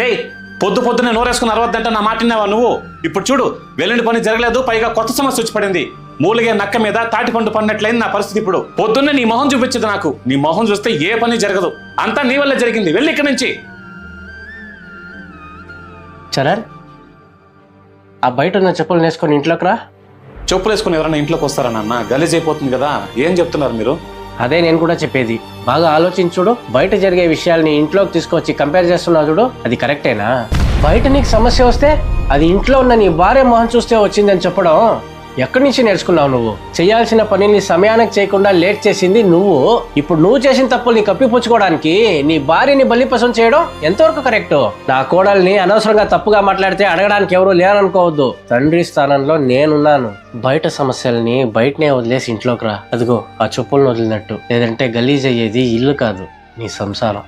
ఏయ్ పొద్దు పొద్దునే నోరేసుకుని అరవద్దంటే నా మాట విన్నావా నువ్వు? ఇప్పుడు చూడు వెళ్ళిన పని జరగలేదు పైగా కొత్త సమస్య వచ్చి పడింది. మూలిగే నక్క మీద తాటి పండు పడినట్లయింది నా పరిస్థితి ఇప్పుడు. పొద్దున్నే నీ మొహం చూపించదు నాకు. నీ మొహం చూస్తే ఏ పని జరగదు. అంతా నీ వల్ల జరిగింది. వెళ్ళి ఇక్కడి నుంచి. చరణ్ ఆ బయట ఉన్న చెప్పులు వేసుకొని ఇంట్లోకి రా. చెప్పులు వేసుకుని ఎవరైనా ఇంట్లోకి వస్తారా నాన్న? గలీజ్ అయిపోతుంది కదా. ఏం చెప్తున్నారు మీరు? అదే నేను కూడా చెప్పేది. బాగా ఆలోచించుడు బయట జరిగే విషయాల్ని ఇంట్లోకి తీసుకొచ్చి కంపేర్ చేస్తున్నావు చూడు అది కరెక్టేనా బయట నీకు సమస్య వస్తే అది ఇంట్లో ఉన్న నీ భార్య మొహం చూస్తే వచ్చిందని చెప్పడం ఎక్కడి నుంచి నేర్చుకున్నావు నువ్వు? చేయాల్సిన పనిని సమయానికి చేయకుండా లేట్ చేసింది నువ్వు. ఇప్పుడు నువ్వు చేసిన తప్పుల్ని కప్పిపుచ్చుకోవడానికి నీ భార్యని బలిపసం చేయడం ఎంతవరకు కరెక్ట్? నా కోడల్ని అనవసరంగా తప్పుగా మాట్లాడితే అడగడానికి ఎవరు లేరనుకోవద్దు. తండ్రి స్థానంలో నేనున్నాను. బయట సమస్యల్ని బయటనే వదిలేసి ఇంట్లోకి రా. అదిగో ఆ చెప్పులను వదిలినట్టు. లేదంటే గలీజ్ అయ్యేది ఇల్లు కాదు. నీ సంసారం.